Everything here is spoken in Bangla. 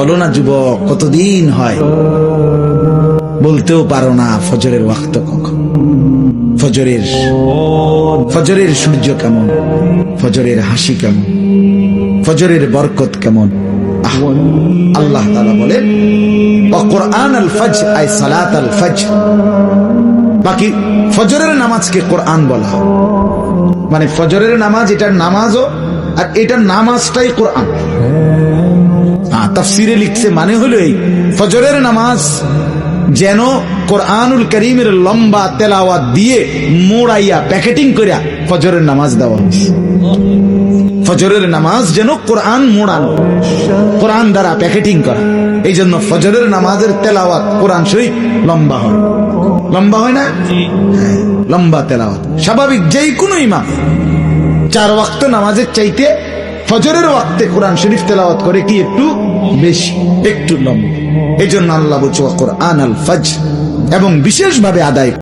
বলো না যুবক, কতদিন হয়? বলতেও পারো না ফজরের ওয়াক্ত কখন। ফজরের ফজরের সূর্য কেমন? ফজরের হাসি কেমন? ফজরের বরকত কেমন? আল্লাহ বলেন কোরআন আল ফজ আই সালাত আল ফজ বাকি ফজরের নামাজকে কোরআন বলা হয়। মানে ফজরের নামাজ, এটার নামাজও, আর এটার নামাজটাই কোরআন। হ্যাঁ তাফসিরে লিখছে মানে হলো এই ফজরের নামাজ যেন কোরআনুল করিমের লম্বা তেলাওয়াত দিয়ে মোড়াইয়া প্যাকেটিং করিয়া ফজরের নামাজ দেওয়া হয়েছে। ফজরের নামাজ যেন কোরআন মোড়ানো কোরআন দ্বারা প্যাকেটিং করা। এই জন্য ফজরের নামাজের তেলাওয়াত কোরআন শরীফ লম্বা হয়। লম্বা হয় না? হ্যাঁ, লম্বা তেলাওয়াত। স্বাভাবিক যেই কোনো ইমাম চার ওয়াক্ত নামাজের চাইতে ফজরের ওয়াক্তে কোরআন শরীফ তেলাওয়াত করে কি একটু? বেশি, একটু লম্বা। এই জন্য আল্লাহ বলছে কোরআন আল ফজ এবং বিশেষভাবে আদায়